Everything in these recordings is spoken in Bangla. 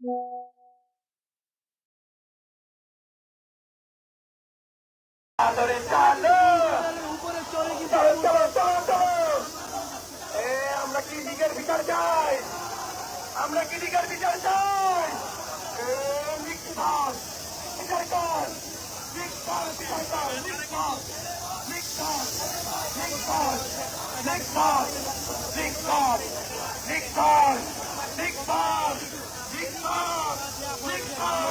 আমরা কি দিকের বিচার চাই আমরা কি দিকের বিচার চাই নিক্ষাস বিচার কর নিক্ষাস বিচার কর নিক্ষাস নিক্ষাস নিক্ষাস নিক্ষাস নিক্ষাস নিক্ষাস নিক্ষাস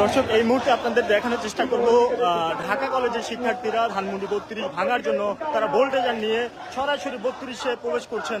দর্শক, এই মুহূর্তে আপনাদের দেখানোর চেষ্টা করব ঢাকা কলেজের শিক্ষার্থীরা ধানমন্ডি বত্রিশ ভাঙার জন্য তারা ভোল্টেজার নিয়ে সরাসরি বত্রিশে প্রবেশ করছেন।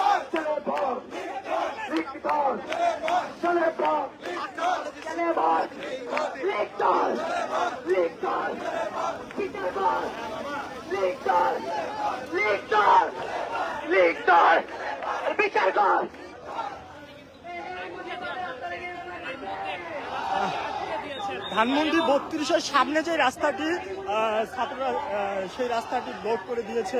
বিচার বত্রিশের সামনে যে রাস্তাটি ছাত্ররা সেই রাস্তাটি ব্লক করে দিয়েছে।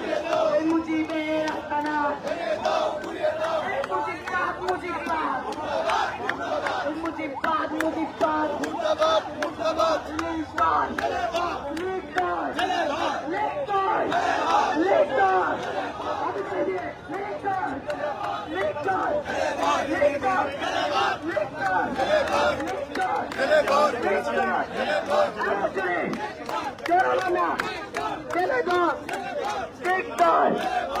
Get on the mat! Get on the mat! Get on the mat!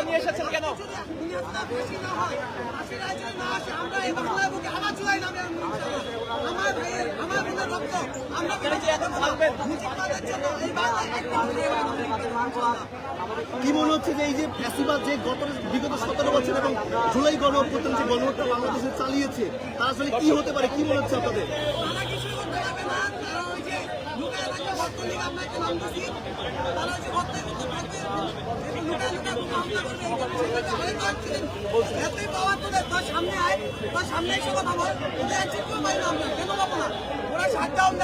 নিয়ে এসেছেন কেন কি মনে হচ্ছে যে এই যে ফ্যাসিবাদ যে গত বিগত সতেরো বছর এবং জুলাই গণ যে গণহত্যা বাংলাদেশে চালিয়েছে তার আসলে কি হতে পারে কি মনে হচ্ছে আপনাদের সামনে আয় তোর সামনে এসে কথা বল ওদের এক শাটডাউন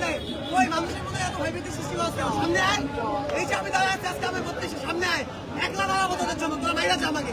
দেয় ওই মানুষের মধ্যে সামনে আয় এই যে আমি দাঁড়াচ্ছি সামনে আয় একলা দাঁড়াবো তোদের জন্য তোরা মাইরা যা আমাকে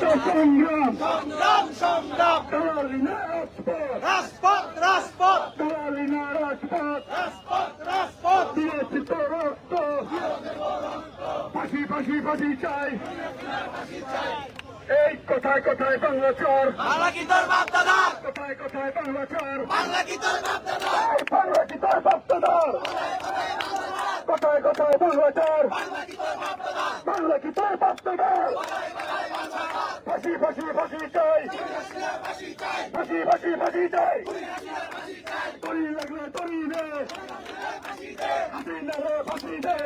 সংগ্রাম সংগ্রাম রাজপথ রাজপথ কালিনা রাজপথ রাজপথ রাজপথ দিয়েছে তো রক্ত ফাঁসি ফাঁসি ফাঁসি চাই এই কোথায় কোথায় বাংলা চর? বাংলা কি তোর বাপ দাদা। কোথায় কোথায় বাংলা চর বাংলা কি তোর বাপ দাদা। বাংলা কি তার বাপ্তদার কোথায় কোথায় বাংলা চর। বাংলা কি তার বাপ্তদার ফাঁসি ফাঁসি ফাঁসি চাই। ফাঁসি ফাঁসি ফাঁসি চাই। তরি লাগলে তরি দে। হাসিনা রে ফাঁসি দে।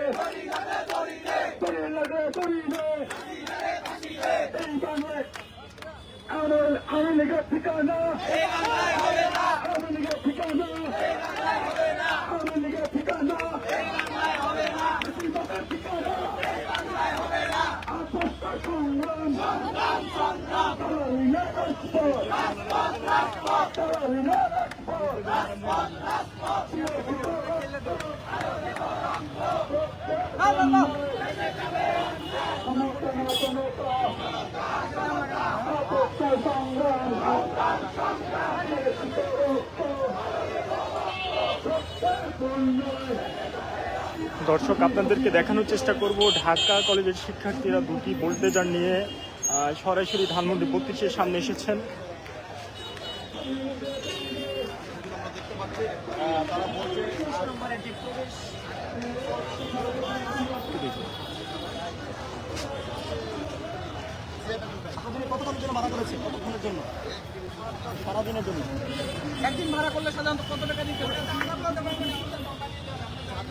তরি লাগলে তরি দে। এই বাংলায় আমার আমার লীগের ঠিকানা। আমার লীগের ঠিকানা আমার লীগের ঠিকানা মুসলিমদের ঠিকানা আপস্তা সংগ্রাম তারাইনা রাজপথ তারাইনা রাজপথ আপস্তা সংগ্রাম দর্শক আপনাদেরকে দেখানোর চেষ্টা করব ঢাকা কলেজের শিক্ষার্থীরা দুটি ভোল্টেজার নিয়ে সরাসরি ধানমন্ডি বত্রিশের সামনে এসেছেন। কতক্ষণের জন্য মারা করেছে? কতক্ষণের জন্য? সারাদিনের জন্য। একদিন ভাড়া করলে সাধারণত কত টাকা দিতে হবে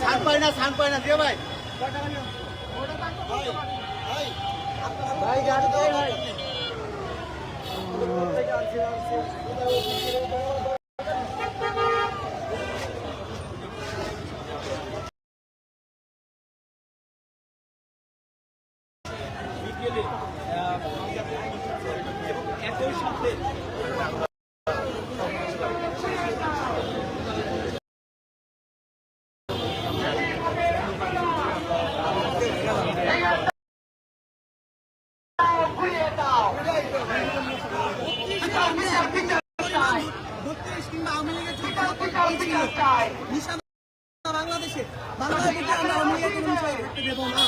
সান পাই না সান পাই না দিয়ে ভাই। ভাই গাড়ি ভাই একই সাথে বত্রিশ কিংবা আওয়ামী লীগের যে ক্ষমতা ছিল, নিশানা বাংলাদেশে বাংলাদেশে আমরা আওয়ামী লীগের কোনো বিষয় করতে দেবো না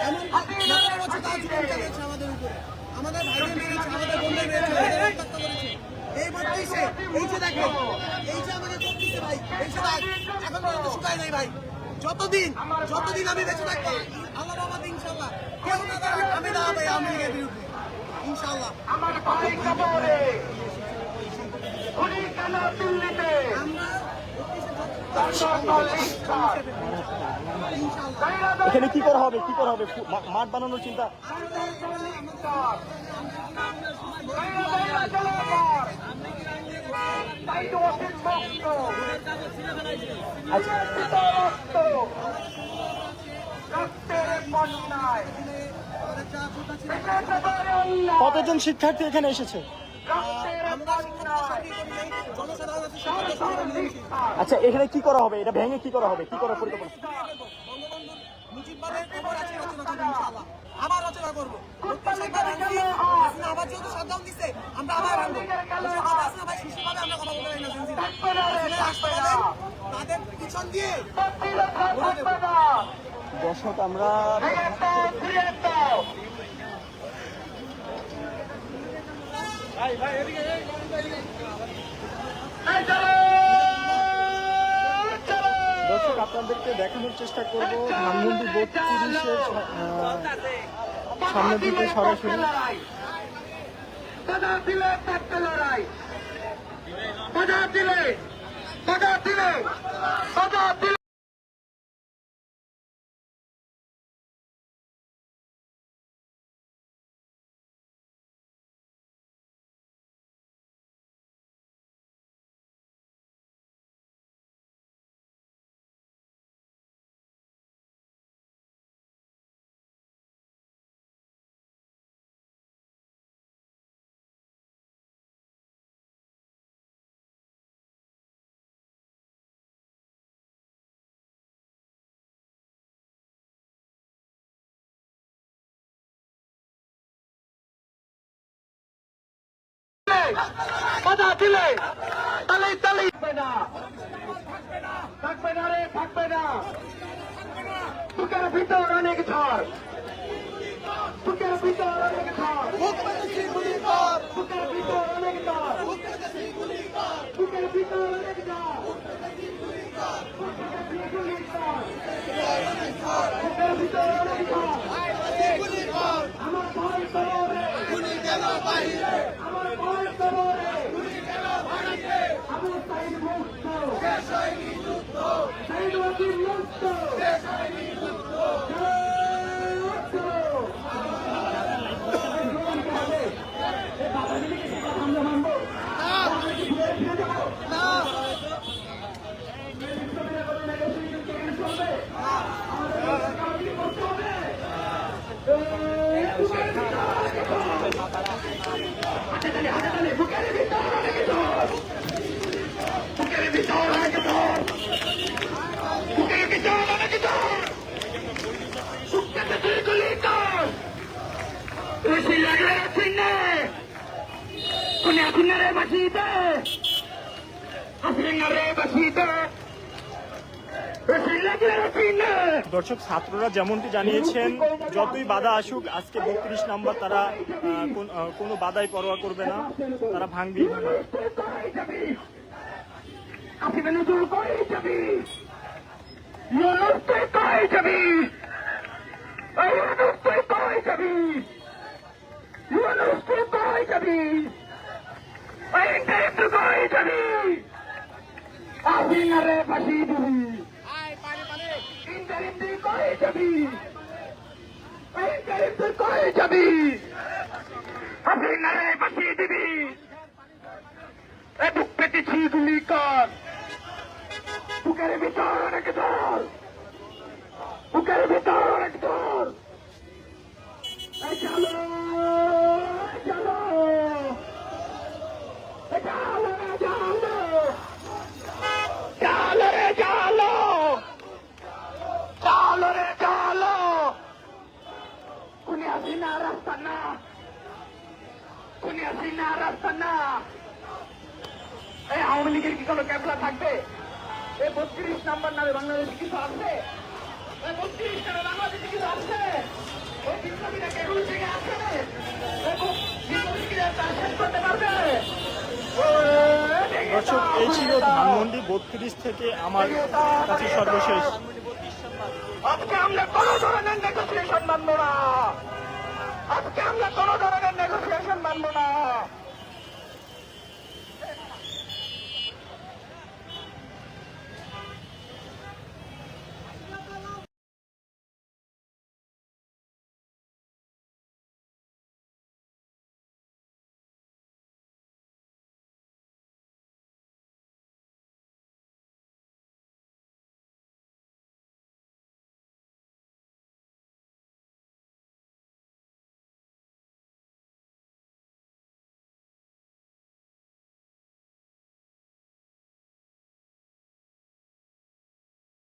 এমন সতেরো বছর তার জীবন চালিয়েছে আমাদের উপরে আমাদের ভাইদের মেরেছে আমাদের বোনদের মেরেছে আমাদের রক্তাক্ত করেছে এই বত্রিশে এই যে দেখো এই যে আমাদের বত্রিশে ভাই এই যে ভাই এখন পর্যন্ত শুকায় নাই ভাই যতদিন যতদিন আমি বেঁচে থাকব আল্লাহ বাবা ইনশাল্লাহ কেউ না আমি দাঁড়াবো আওয়ামী লীগের বিরুদ্ধে ইনশাল্লাহ আমার আমরা এখানে কি করা হবে কি করা হবে মাঠ বানানোর চিন্তা তাই তো অসিত মুক্ত আচ্ছা রক্ত রক্তের বন্যায় একেবারে অন্যায়। কতজন শিক্ষার্থী এখানে এসেছে? আচ্ছা এখানে কি করা হবে? এটা ভেঙে কি করা হবে? কি করার পরিকল্পনা? রচনা করব দিচ্ছে আমরা আবার দর্শক আমরা দর্শক আপনাদেরকে দেখানোর চেষ্টা করব। ধানমন্ডি বত্রিশের সামনের দিকে সরাসরি। বাধা দিলে লড়াই। দিলে বাধা দিলে টাকা দিলে বাধা দিলে তালে তালে না। থাকবে না রে, থাকবে না। বুকের ভিতর অনেক ঝড়। বুকের ভিতর অনেক ঝড়। বুকের ভিতর অনেক ঝড়। বুকের ভিতর অনেক আমার কবরে আমার কবরে আমার সাইড মুক্ত। সাইড ওয়াকিল মুক্ত বুকের ভিতর অনেক ঝড় বুকের ভিতর অনেক ঝড় বুকেতে তুই গুলি কর রশি লাগলে চিনে হাসিনারে লাগলে চিনে দর্শক ছাত্ররা যেমনটি জানিয়েছেন যতই বাধা আসুক আজকে বত্রিশ নাম্বার তারা কোন- কোনো বাধাই পরোয়া করবে না। তারা ভাঙবে যাবি আপনি নজর করে যাবি ইউনুস তুই কোথায় যাবি এই ইউনুস তুই কোথায় যাবি ইউনুস তুই কোথায় যাবি এই ইন্টারিম তুই কোথায় যাবি আপনি রে ফাঁসি দিবি ইন্টারিম তুই কোথায় যাবি। ইন্টারিম তুই কোথায় যাবি। আপনি রে ফাঁসি দিবি। এ বুক পেতেছি গুলি কর। বুকের ভিতর অনেক দর বুকের ভিতর অনেক দর্শক এই ছিল ধানমন্ডি বত্রিশ থেকে আমার কাছে সর্বশেষ। আজকে আমরা কোনো ধরনের নেগোসিয়েশন মানবো না। আজকে আমরা কোনো ধরনের নেগোসিয়েশন মানবো না।